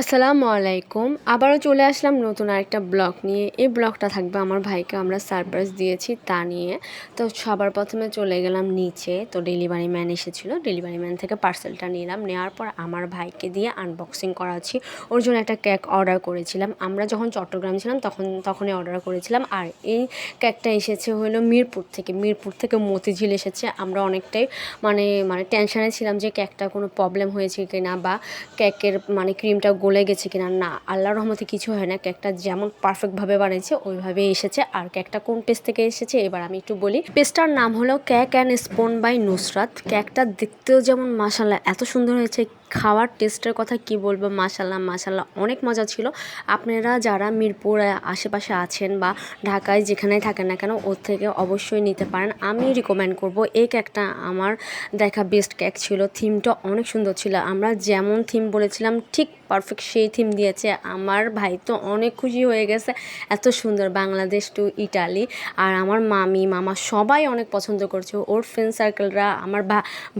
আসসালামু আলাইকুম। আবারও চলে আসলাম নতুন আরেকটা ব্লগ নিয়ে। এই ব্লগটা থাকবে আমার ভাইকে আমরা সারপ্রাইজ দিয়েছি তা নিয়ে। তো সবার প্রথমে চলে গেলাম নিচে। তো ডেলিভারি ম্যান এসেছিল। ডেলিভারি ম্যান থেকে পার্সেলটা নিলাম। নেওয়ার পর আমার ভাইকে দিয়ে আনবক্সিং করাচ্ছি। ওর জন্য একটা কেক অর্ডার করেছিলাম। আমরা যখন চট্টগ্রাম ছিলাম তখন, তখনই অর্ডার করেছিলাম। আর এই কেকটা এসেছে হলো মিরপুর থেকে। মিরপুর থেকে মতিঝিল এসেছে। আমরা অনেকটাই মানে মানে টেনশানে ছিলাম যে কেকটা কোনো প্রবলেম হয়েছে কিনা বা কেকের মানে ক্রিমটা গলে গেছে কিনা, না আল্লাহ রহমতে কিছু হয় না। কেকটা যেমন পারফেক্টভাবে বানিয়েছে ওইভাবে এসেছে। আর কেকটা কোন পেজ থেকে এসেছে, এবার আমি একটু বলি। পেজটার নাম হলো cake and spoon by Nusrat কেকটা দেখতেও যেমন মাসাল্লাহ এত সুন্দর হয়েছে খাওয়ার টেস্টের কথা কি বলব? মাসাল্লাহ মাসাল্লাহ অনেক মজা ছিল। আপনারা যারা মিরপুর আশেপাশে আছেন বা ঢাকায় যেখানেই থাকেন না কেন, ওর থেকে অবশ্যই নিতে পারেন। আমি রিকমেন্ড করব এই কেকটা আমার দেখা বেস্ট কেক ছিল। থিমটা অনেক সুন্দর ছিল। আমরা যেমন থিম বলেছিলাম, ঠিক পারফেক্ট সেই থিম দিয়েছে। আমার ভাই তো অনেক খুশি হয়ে গেছে। এত সুন্দর বাংলাদেশ টু ইটালি আর আমার মামি, মামা সবাই অনেক পছন্দ করছে। ওর ফ্রেন্ড সার্কেলরা আমার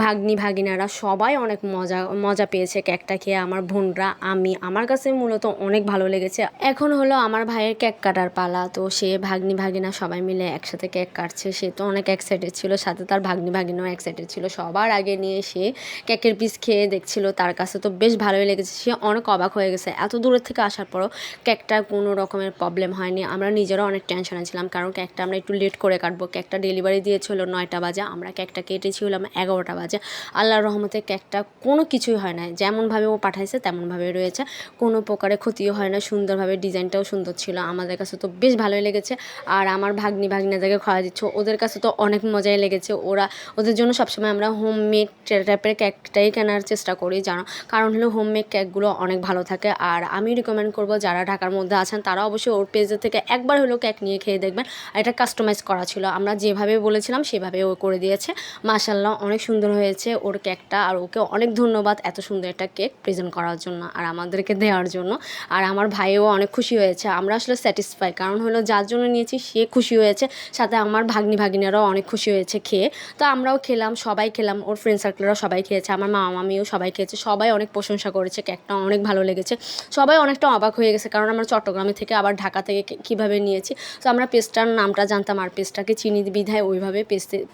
ভাগ্নি, ভাগিনারা সবাই অনেক মজা মজা পেয়েছে কেকটা খেয়ে আমার বোনরা, আমি, আমার কাছে মূলত অনেক ভালো লেগেছে। এখন হলো আমার ভাইয়ের কেক কাটার পালা, তো সে ভাগ্নি ভাগিনা সবাই মিলে একসাথে কেক কাটছে। সে তো অনেক এক্সাইটেড ছিল, সাথে তার ভাগ্নি ভাগিনাও এক্সাইটেড ছিল। সবার আগে নিয়ে সে কেকের পিস খেয়ে দেখছিল, তার কাছে তো বেশ ভালোই লেগেছে। সে অনেক অবাক হয়ে গেছে। এত দূরের থেকে আসার পরও কেকটার কোনো রকমের প্রবলেম হয়নি। আমরা নিজেরাও অনেক টেনশনে ছিলাম, কারণ কেকটা আমরা একটু লেট করে কাটবো। কেকটা ডেলিভারি দিয়েছিল নয়টা বাজে, আমরা কেকটা কেটেছিলাম এগারোটা বাজে। আল্লাহর রহমতে কেকটা কোনো কিছুই হয় না। যেমনভাবে ও পাঠাইছে, তেমনভাবে রয়েছে। কোনো প্রকারে ক্ষতিও হয় না। সুন্দরভাবে ডিজাইনটাও সুন্দর ছিল। আমাদের কাছে তো বেশ ভালোই লেগেছে। আর আমার ভাগ্নি ভাগ্নি ভাগ্নিদেরকে খাওয়া দিচ্ছ। ওদের কাছে তো অনেক মজাই লেগেছে। ওরা, ওদের জন্য সবসময় আমরা হোমমেড টাইপের কেকটাই কেনার চেষ্টা করি, জানো? কারণ হলো হোমমেড কেকগুলো অনেক ভালো থাকে। আর আমি রিকমেন্ড করব, যারা ঢাকার মধ্যে আছেন, তারা অবশ্যই ওর পেজের থেকে একবার হলেও কেক নিয়ে খেয়ে দেখবেন। আর এটা কাস্টমাইজ করা ছিল। আমরা যেভাবে বলেছিলাম, সেভাবে ও করে দিয়েছে। মাসাল্লাহ অনেক সুন্দর হয়েছে ওর কেকটা আর ওকে অনেক ধন্যবাদ। এত সুন্দর একটা কেক প্রেজেন্ট করার জন্য আর আমাদেরকে দেওয়ার জন্য। আর আমার ভাইও অনেক খুশি হয়েছে, আমরা আসলে স্যাটিসফাই কারণ হলো যার জন্য নিয়েছি সে খুশি হয়েছে, সাথে আমার ভাগ্নি ভাগিনারাও অনেক খুশি হয়েছে খেয়ে। তো আমরাও খেলাম, সবাই খেলাম, ওর ফ্রেন্ড সার্কেলরাও সবাই খেয়েছে, আমার মামা মামিও সবাই খেয়েছে, সবাই অনেক প্রশংসা করেছে, কেকটা অনেক ভালো লেগেছে। সবাই অনেকটা অবাক হয়ে গেছে, কারণ আমরা চট্টগ্রামে থেকে আবার ঢাকা থেকে কীভাবে নিয়েছি। তো আমরা পেজটার নামটা জানতাম আর পেস্টটাকে চিনি বিধায় ওইভাবে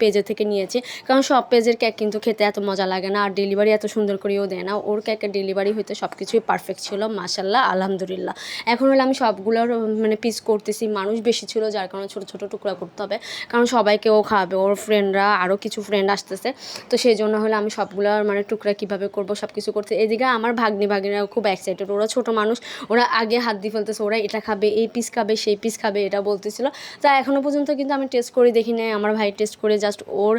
পেজে থেকে নিয়েছি। কারণ সব পেজের কেক কিন্তু খেতে এত মজা লাগে না, আর ডেলিভারি এত সুন্দর করেও দেয় না। ওর কেকের ডেলিভারি হইতে সব কিছুই পারফেক্ট ছিল মাসাল্লাহ আলহামদুলিল্লাহ। এখন হলে আমি সবগুলোর মানে পিস করতেছি। মানুষ বেশি ছিল, যার কারণে ছোটো ছোটো টুকরা করতে হবে। কারণ সবাইকে ও খাওয়াবে, ওর ফ্রেন্ডরা আরও কিছু ফ্রেন্ড আসতেছে। তো সেই জন্য হলে আমি সবগুলোর মানে টুকরা কীভাবে করব সব কিছু করতে এদিকে আমার ভাগ্নি ভাগ্নিরা খুব এক্সাইটেড ওরা ছোটো মানুষ, ওরা আগে হাত দিয়ে ফেলতেছে, ওরা এটা খাবে, এই পিস খাবে, সেই পিস খাবে, এটা বলতেছিল। তা এখনও পর্যন্ত কিন্তু আমি টেস্ট করে দেখি নাই। আমার ভাই টেস্ট করে জাস্ট ওর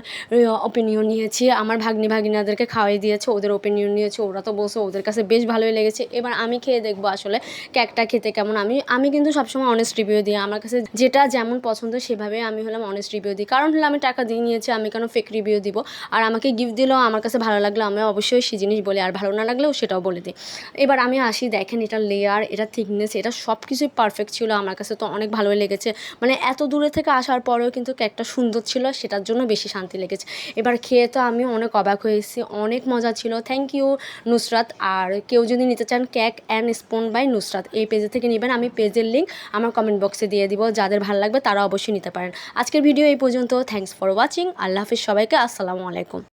ওপিনিয়ন নিয়েছি। আমার ভাগ্নি ভাগিনাদেরকে খাওয়াই দিয়েছে, ওদের ওপিনিয়ন নিয়েছে ওরা তো বসে ওদের কাছে বেশ ভালোই লেগেছে। এবার আমি খেয়ে দেখব আসলে কেকটা খেতে কেমন। আমি আমি কিন্তু সবসময় অনেস্ট রিভিউ দিই। আমার কাছে যেটা যেমন পছন্দ সেভাবে আমি হলাম অনেস্ট রিভিউ দিই। কারণ হলে আমি টাকা দিয়ে নিয়েছি, আমি কেন ফেক রিভিউ দিব? আর আমাকে গিফট দিলেও আমার কাছে ভালো লাগল আমি অবশ্যই সেই জিনিস বলি, আর ভালো না লাগলেও সেটাও বলে দিই। এবার আমি আসি, দেখেন এটা লেয়ার এটা থিকনেস এটা সব কিছুই পারফেক্ট ছিল। আমার কাছে তো অনেক ভালোই লেগেছে। মানে এত দূরে থেকে আসার পরেও কিন্তু কেকটা সুন্দর ছিল, সেটার জন্য বেশি শান্তি লেগেছে। এবার খেয়ে তো আমি অনেক অবাক হয়েছি, অনেক মজা ছিল। থ্যাংক ইউ নুসরাত, আর কেউ যদি নিতে চান cake and spoon by Nusrat. এই পেজে থেকে নেবেন, আমি পেজের লিঙ্ক আমার কমেন্ট বক্সে দিয়ে দিব, যাদের ভালো লাগবে তারা অবশ্যই নিতে পারেন। আজকের ভিডিও এই পর্যন্ত থ্যাংকস ফর ওয়াচিং আল্লাহ হাফিজ সবাইকে, আসসালামু আলাইকুম।